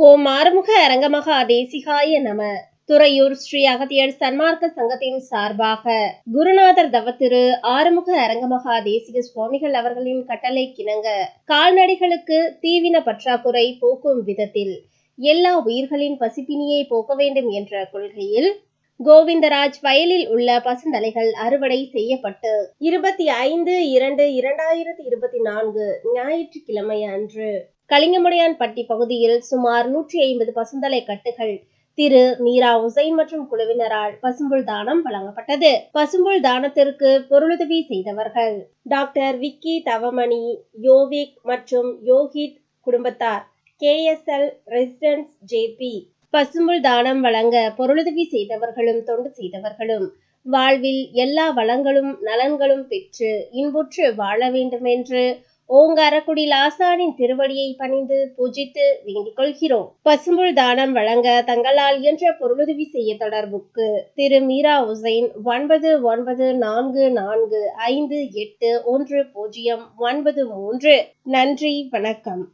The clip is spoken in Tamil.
ஓம் ஆறுமுக அரங்கமகா தேசிகாய நம. துறையூர் ஸ்ரீ அகத்தியர் சன்மார்க்க சங்கத்தின் சார்பாக குருநாதர் தவத்திரு ஆறுமுக அரங்கமகா தேசிக சுவாமிகள் அவர்களின் கட்டளை கிணங்க கால்நடைகளுக்கு தீவின பற்றாக்குறை போக்கும் விதத்தில் எல்லா உயிர்களின் பசிப்பினியை போக்க வேண்டும் என்ற கொள்கையில் கோவிந்தராஜ் வயலில் உள்ள பசுந்தலைகள் அறுவடை செய்யப்பட்டு இருபத்தி ஐந்து இரண்டு இரண்டாயிரத்தி இருபத்தி நான்கு ஞாயிற்றுக்கிழமை அன்று கலிங்கமுடையான்பட்டி பகுதியில் சுமார் நூற்றி ஐம்பது பசுந்தலை கட்டுகள் திரு மீரா உசைன் மற்றும் குழுவினரால் பசும்புல் தானம் வழங்கப்பட்டது. பசும்புல் தானத்திற்கு பொருளுதவி செய்தவர்கள். டாக்டர் விக்கி தவமணி யோவிக் மற்றும் யோகித் குடும்பத்தார். கேஎஸ்எல் ரெசிடென்ஸ் ஜேபி பசும்புல் தானம் வழங்க பொருளுதவி செய்தவர்களும் தொண்டு செய்தவர்களும். வாழ்வில் எல்லா வளங்களும் நலன்களும் பெற்று இன்புற்று வாழ வேண்டும் என்று ஓங்காரக்குடி லாசானின் திருவடியை பணிந்து பூஜித்து வேண்டிக் கொள்கிறோம். பசும்புல் தானம் வழங்க தங்களால் என்ற பொருளுதவி செய்ய தொடர்புக்கு திரு மீரா உசைன் ஒன்பது ஒன்பது நான்கு நான்கு ஐந்து எட்டு ஒன்று பூஜ்ஜியம் ஒன்பது மூன்று. நன்றி வணக்கம்.